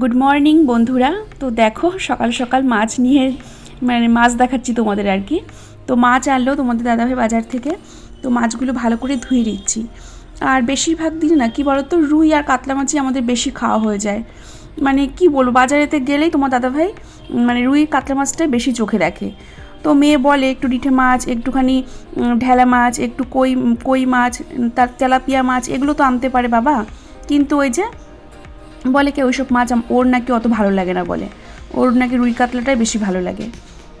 Good morning বন্ধুরা। তো দেখো, সকাল সকাল মাছ নিয়ে মানে মাছ দেখাচ্ছি তোমাদের আর কি। তো মাছ আনলো তোমাদের দাদাভাই বাজার থেকে। তো মাছগুলো ভালো করে ধুয়ে দিচ্ছি আর বেশিরভাগ দিন না, কি বলতো, রুই আর কাতলা মাছই আমাদের বেশি খাওয়া হয়ে যায়। মানে কি বলব, বাজারেতে গেলেই তোমার দাদাভাই মানে রুই, কাতলা মাছটাই বেশি চোখে দেখে। তো মেয়ে বলে, একটু ডিঠে মাছ, একটুখানি ঢেলা মাছ, একটু কই কই মাছ, তার তেলাপিয়া মাছ, এগুলো তো আনতে পারে বাবা। কিন্তু ওই যে বলে কি ওইসব মাছ ওর নাকি অত ভালো লাগে না বলে। ওর নাকি রুই কাতলাটাই বেশি ভালো লাগে।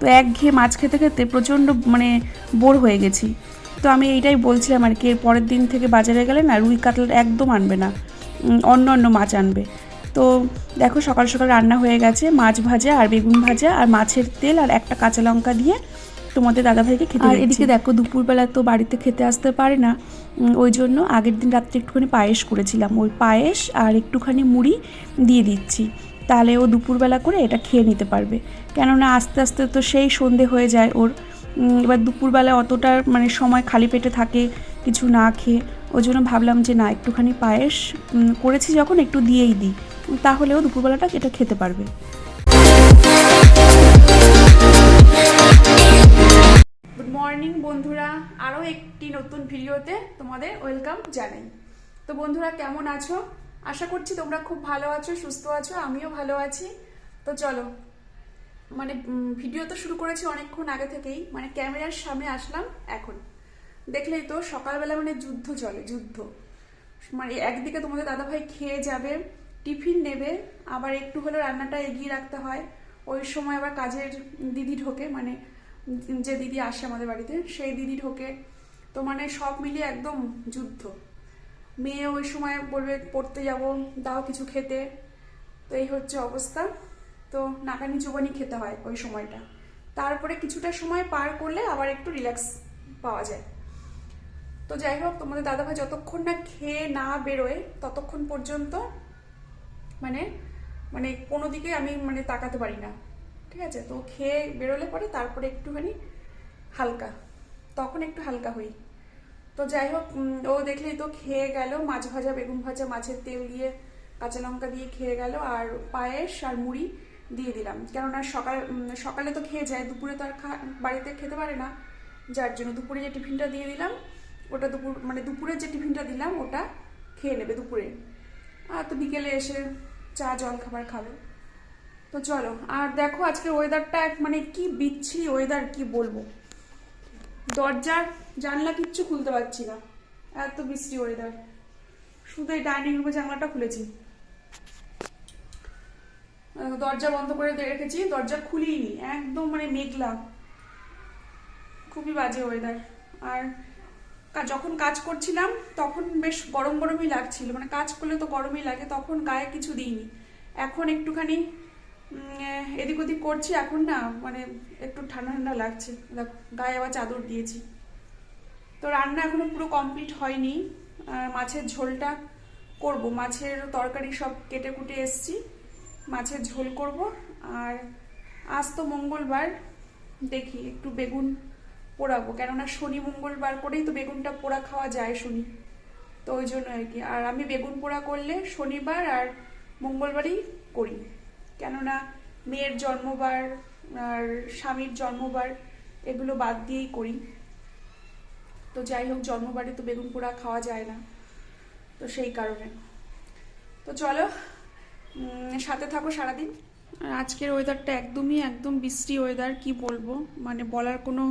তো এক ঘেয়ে মাছ খেতে খেতে প্রচণ্ড মানে বোর হয়ে গেছি। তো আমি এইটাই বলছিলাম আর কি, এর পরের দিন থেকে বাজারে গেলে না রুই কাতলাটা একদম আনবে না। অন্য অন্য মাছ আনবে। তো দেখো সকাল সকাল রান্না হয়ে গেছে, মাছ ভাজা আর বেগুন ভাজা আর মাছের তেল আর একটা কাঁচা লঙ্কা দিয়ে তোমাদের দাদাভাইকে খেতে আর এদিকে দেখো দুপুরবেলা তো বাড়িতে খেতে আসতে পারে না। ওই জন্য আগের দিন রাত্রে একটুখানি পায়েস করেছিলাম। ওই পায়েস আর একটুখানি মুড়ি দিয়ে দিচ্ছি। তাহলে ও দুপুরবেলা করে এটা খেয়ে নিতে পারবে। কেননা আস্তে আস্তে তো সেই সন্ধে হয়ে যায় ওর। এবার দুপুরবেলা অতটা মানে সময় খালি পেটে থাকে কিছু না খেয়ে। ওই জন্য ভাবলাম যে না একটুখানি পায়েস করেছি যখন একটু দিয়েই দিই। তাহলেও দুপুরবেলাটা এটা খেতে পারবে। মর্নিং বন্ধুরা, আরও একটি নতুন ভিডিওতে তোমাদের ওয়েলকাম জানাই। তো বন্ধুরা, কেমন আছো? আশা করছি তোমরা খুব ভালো আছো, সুস্থ আছো, আমিও ভালো আছি। তো চলো মানে ভিডিও তো শুরু করেছি অনেকক্ষণ আগে থেকেই মানে ক্যামেরার সামনে আসলাম এখন। দেখলেই তো সকালবেলা মানে যুদ্ধ চলে, যুদ্ধ। মানে একদিকে তোমাদের দাদাভাই খেয়ে যাবে, টিফিন নেবে, আবার একটু হলে রান্নাটা এগিয়ে রাখতে হয়। ওই সময় আবার কাজের দিদি ঢোকে মানে যে দিদি আসে আমাদের বাড়িতে, সেই দিদি ঢোকে। তো মানে সব মিলিয়ে একদম যুদ্ধ। মেয়ে ওই সময় বলবে, পড়তে যাব, দাও কিছু খেতে। তো এই হচ্ছে অবস্থা। তো নাকানি চুবানি খেতে হয় ওই সময়টা। তারপরে কিছুটা সময় পার করলে আবার একটু রিল্যাক্স পাওয়া যায়। তো যাই হোক, তোমাদের দাদাভাই যতক্ষণ না খেয়ে না বেরোয়, ততক্ষণ পর্যন্ত মানে মানে কোনো দিকে আমি মানে তাকাতে পারি না। ঠিক আছে? তো খেয়ে বেরোলে পরে তারপরে একটুখানি হালকা, তখন একটু হালকা হই। তো যাই হোক ও দেখলেই তো খেয়ে গেল, মাছ ভাজা, বেগুন ভাজা, মাছের তেল দিয়ে কাঁচা লঙ্কা দিয়ে খেয়ে গেল, আর পায়েস আর মুড়ি দিয়ে দিলাম। কেননা সকাল সকালে তো খেয়ে যায়, দুপুরে তো আর বাড়িতে খেতে পারে না। যার জন্য দুপুরে যে টিফিনটা দিয়ে দিলাম, ওটা দুপুর মানে দুপুরে যে টিফিনটা দিলাম, ওটা খেয়ে নেবে দুপুরে। আর তো বিকেলে এসে চা জল খাবার খাবে। তো চলো, আর দেখো আজকে ওয়েদারটা এক মানে কি বিচ্ছিরি ওয়েদার কি বলব? দরজার জানলা কিচ্ছু খুলতে পারছি না। এত বৃষ্টি ওয়েদার শুধু এই ডাইনিং রুমে জানলাটা খুলেছি। দরজা বন্ধ করে রেখেছি, দরজা খুলিনি, একদম মানে মেঘলা। খুবই বাজে ওয়েদার আর যখন কাজ করছিলাম, তখন বেশ গরম গরমই লাগছিল। মানে কাজ করলে তো গরমই লাগে, তখন গায়ে কিছু দিইনি। এখন একটুখানি এদিক ওদিক করছি এখন না মানে একটু ঠান্ডা ঠান্ডা লাগছে। গায়ে আবার চাদর দিয়েছি। তো রান্না এখনও পুরো কমপ্লিট হয়নি। মাছের ঝোলটা করব। মাছের তরকারি সব কেটে কুটে এসছি। মাছের ঝোল করব। আর আজ তো মঙ্গলবার। দেখি, একটু বেগুন পোড়াবো। কেননা শনি মঙ্গলবার করেই তো বেগুনটা পোড়া খাওয়া যায় শুনি। তো ওই জন্য আর কি। আর আমি বেগুন পোড়া করলে শনিবার আর মঙ্গলবারই করি। কেননা মেয়ের জন্মবার আর স্বামীর জন্মবার এগুলো বাদ দিয়েই করি। তো যাই হোক, জন্মবারে তো বেগুন পোড়া খাওয়া যায় না। তো সেই কারণে। তো চলো সাথে থাকো সারাদিন। আজকের ওয়েদারটা একদমই, একদম বিশ্রী ওয়েদার কি বলব? মানে বলার কোনো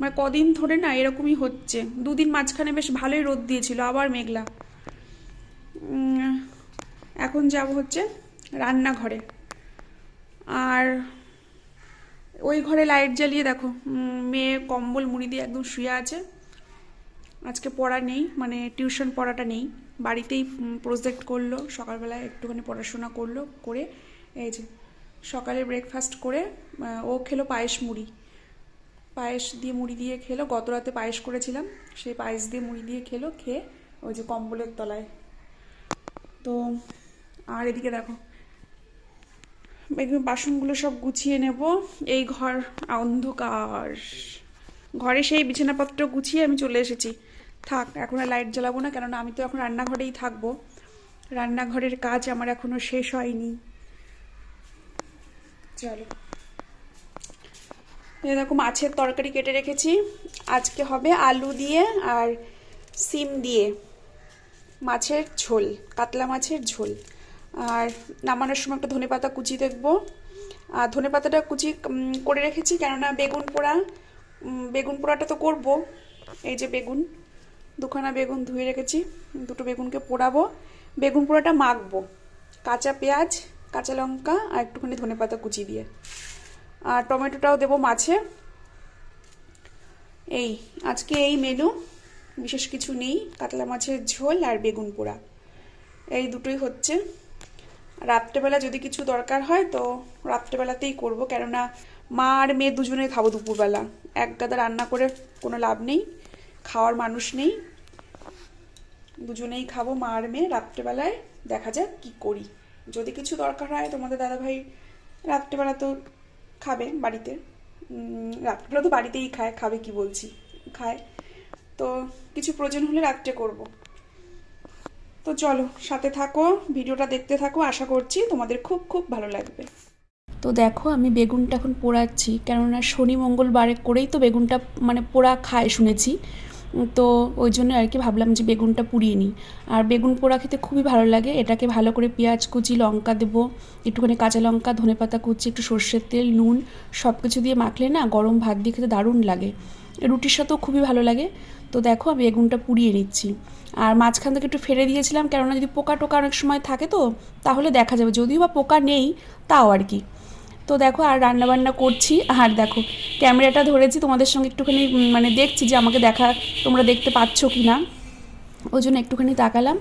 মানে কদিন ধরে না এরকমই হচ্ছে। দুদিন মাঝখানে বেশ ভালোই রোদ দিয়েছিল, আবার মেঘলা। এখন যাব হচ্ছে রান্নাঘরে। আর ওই ঘরে লাইট জ্বালিয়ে দেখো মেয়ে কম্বল মুড়ি দিয়ে একদম শুয়ে আছে। আজকে পড়া নেই মানে টিউশন পড়াটা নেই। বাড়িতেই প্রজেক্ট করল, সকালবেলায় একটুখানি পড়াশোনা করল, করে এই যে সকালে ব্রেকফাস্ট করে ও খেলো পায়েস মুড়ি। পায়েস দিয়ে মুড়ি দিয়ে খেলো, গত রাতে পায়েস করেছিলাম, সেই পায়েস দিয়ে মুড়ি দিয়ে খেলো, খেয়ে ওই যে কম্বলের তলায়। তো, আর এদিকে দেখো বাসনগুলো সব গুছিয়ে নেব। এই ঘর অন্ধকার। ঘরে সেই বিছানাপত্র গুছিয়ে আমি চলে এসেছি। থাক, এখন আর লাইট জ্বালাবো না, কেননা আমি তো এখন রান্নাঘরেই থাকব। রান্নাঘরের কাজ আমার এখনও শেষ হয়নি। চলো। এরকম মাছের তরকারি কেটে রেখেছি। আজকে হবে আলু দিয়ে আর সিম দিয়ে। মাছের ঝোল, কাতলা মাছের ঝোল। আর নামানোর সময় একটা ধনে পাতা কুচি দেখব। আর ধনে পাতাটা কুচি করে রেখেছি, কেননা বেগুন পোড়া বেগুন পোড়াটা তো করব। এই যে বেগুন, দুখানা বেগুন ধুয়ে রেখেছি, দুটো বেগুনকে পোড়াবো। বেগুন পোড়াটা মাখবো, কাঁচা পেঁয়াজ, কাঁচা লঙ্কা আর একটুখানি ধনে পাতা কুচি দিয়ে। আর টমেটোটাও দেবো মাছে। এই, আজকে এই মেনু, বিশেষ কিছু নেই, কাতলা মাছের ঝোল আর বেগুন পোড়া। এই দুটোই হচ্ছে। রাত্রেবেলা যদি কিছু দরকার হয় তো রাত্রেবেলাতেই করব, কেননা মা আর মেয়ে দুজনে খাব দুপুরবেলা। এক গাদা রান্না করে কোনো লাভ নেই, খাওয়ার মানুষ নেই। দুজনেই খাব, মা আর মেয়ে, রাত্রেবেলায় দেখা যাক কি করি। যদি কিছু দরকার হয়, তোমাদের দাদাভাই রাত্রেবেলা তো খাবে বাড়িতে। রাত্রেবেলা তো বাড়িতেই খায়, খাবে কি বলছি, খায়। তো কিছু প্রয়োজন হলে রাত্রে করব। তো চলো, সাথে থাকো, ভিডিওটা দেখতে থাকো, আশা করছি তোমাদের খুব খুব ভালো লাগবে। তো দেখো, আমি বেগুনটা এখন পোড়াচ্ছি, কেননা শনি মঙ্গলবারে করেই তো বেগুনটা মানে পোড়া খায় শুনেছি। তো ওই জন্য আর কি ভাবলাম যে বেগুনটা পুড়িয়ে নিই। আর বেগুন পোড়া খেতে খুবই ভালো লাগে, এটাকে ভালো করে পেঁয়াজ কুচি, লঙ্কা দেবো, একটুখানি কাঁচা লঙ্কা, ধনেপাতা কুচি, একটু সর্ষের তেল, নুন সব কিছু দিয়ে মাখলে না গরম ভাত দিয়ে খেতে দারুণ লাগে। রুটির সাথেও খুবই ভালো লাগে। তো দেখো, আমি বেগুনটা পুড়িয়ে নিচ্ছি। আর মাঝখান থেকে একটু ফেলে দিয়েছিলাম, কেননা যদি পোকা টোকা অনেক সময় থাকে তো, তাহলে দেখা যাবে। যদিও বা পোকা নেই, তাও আর কি। তো দেখো, আর রান্না বান্না করছি। আর দেখো, ক্যামেরাটা ধরেছি, তোমাদের সঙ্গে একটুখানি মানে দেখছি যে আমাকে দেখা, তোমরা দেখতে পাচ্ছ কি না ওই জন্য একটুখানি তাকালাম।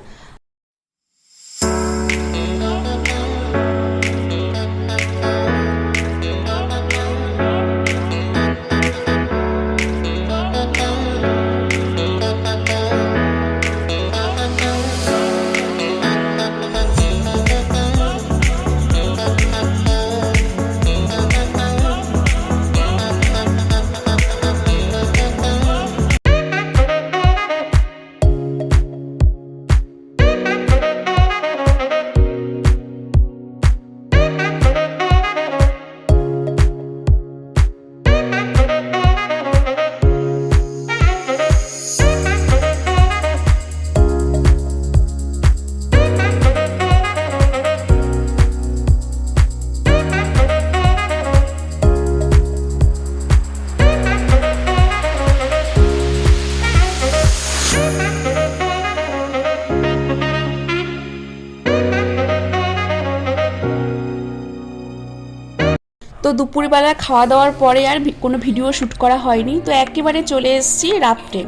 তো দুপুরবেলা খাওয়া দাওয়ার পরে আর কোনো ভিডিও শ্যুট করা হয়নি। তো একেবারে চলে এসেছি রাত্রে।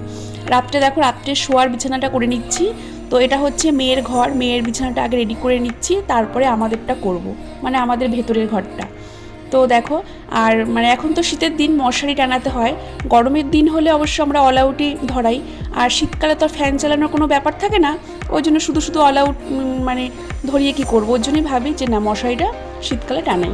রাত্রে দেখো রাত্রে শোয়ার বিছানাটা করে নিচ্ছি। তো এটা হচ্ছে মেয়ের ঘর। মেয়ের বিছানাটা আগে রেডি করে নিচ্ছি। তারপরে আমাদেরটা করব। মানে আমাদের ভেতরের ঘরটা। তো দেখো, আর মানে এখন তো শীতের দিন, মশারি টানাতে হয়। গরমের দিন হলে অবশ্য আমরা অল আউটই ধরাই। আর শীতকালে তো ফ্যান চালানোর কোনো ব্যাপার থাকে না। ওই জন্য শুধু শুধু অল আউট মানে ধরিয়ে কি করব? ওই জন্যই ভাবি যে না, মশারিটা শীতকালে টানাই।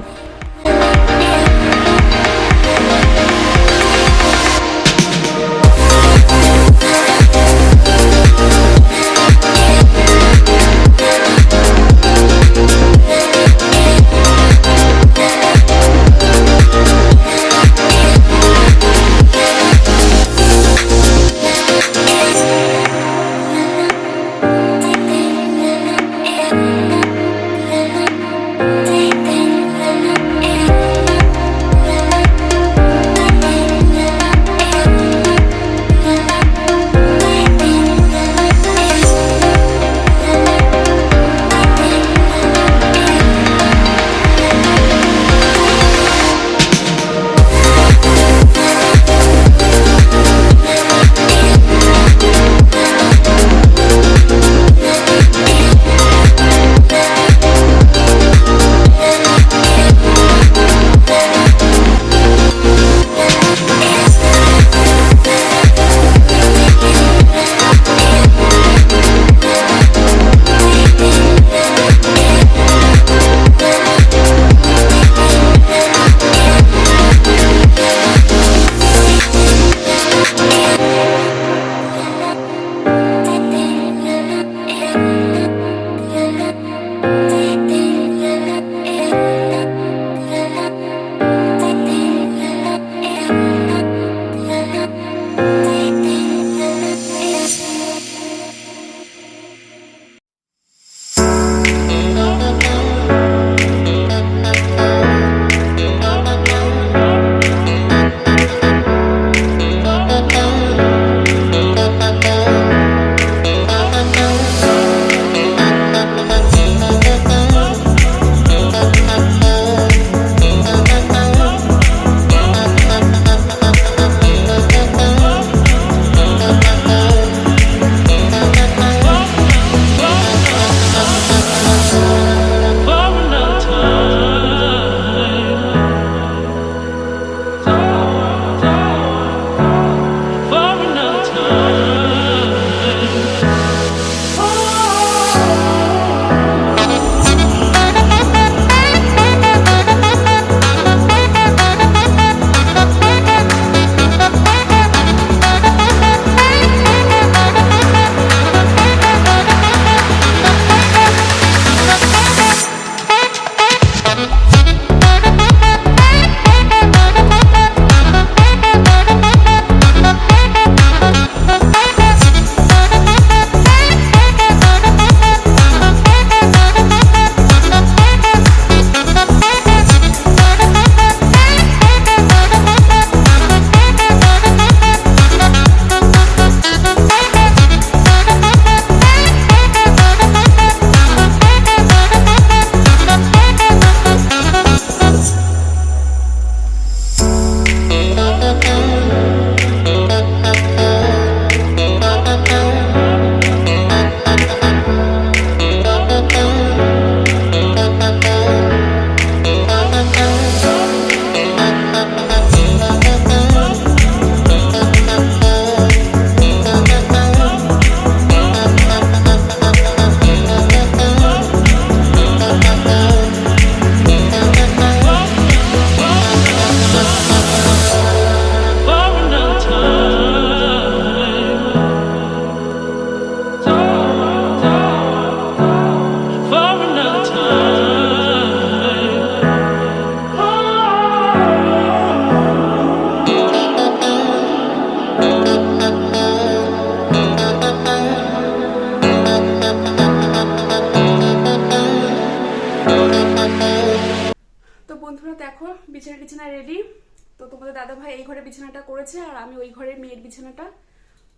বিছানাটা করেছে আর আমি ওই ঘরে মেয়ের বিছানাটা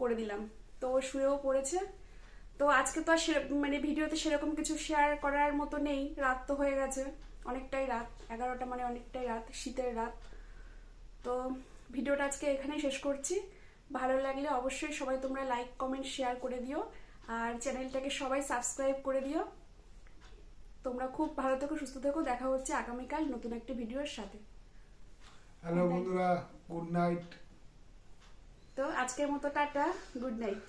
করে দিলাম। তো শুয়েও পড়েছে। তো আজকে তো আর মানে ভিডিওতে সেরকম কিছু শেয়ার করার মতো নেই। রাত তো হয়ে গেছে, অনেকটাই রাত, এগারোটা মানে অনেকটাই রাত, শীতের রাত। তো ভিডিওটা আজকে এখানেই শেষ করছি। ভালো লাগলে অবশ্যই সবাই তোমরা লাইক কমেন্ট শেয়ার করে দিও। আর চ্যানেলটাকে সবাই সাবস্ক্রাইব করে দিও। তোমরা খুব ভালো থেকো, সুস্থ থেকো। দেখা হচ্ছে আগামীকাল নতুন একটি ভিডিওর সাথে। হ্যালো বন্ধুরা গুড নাইট তো আজকের মতো টাটা গুড নাইট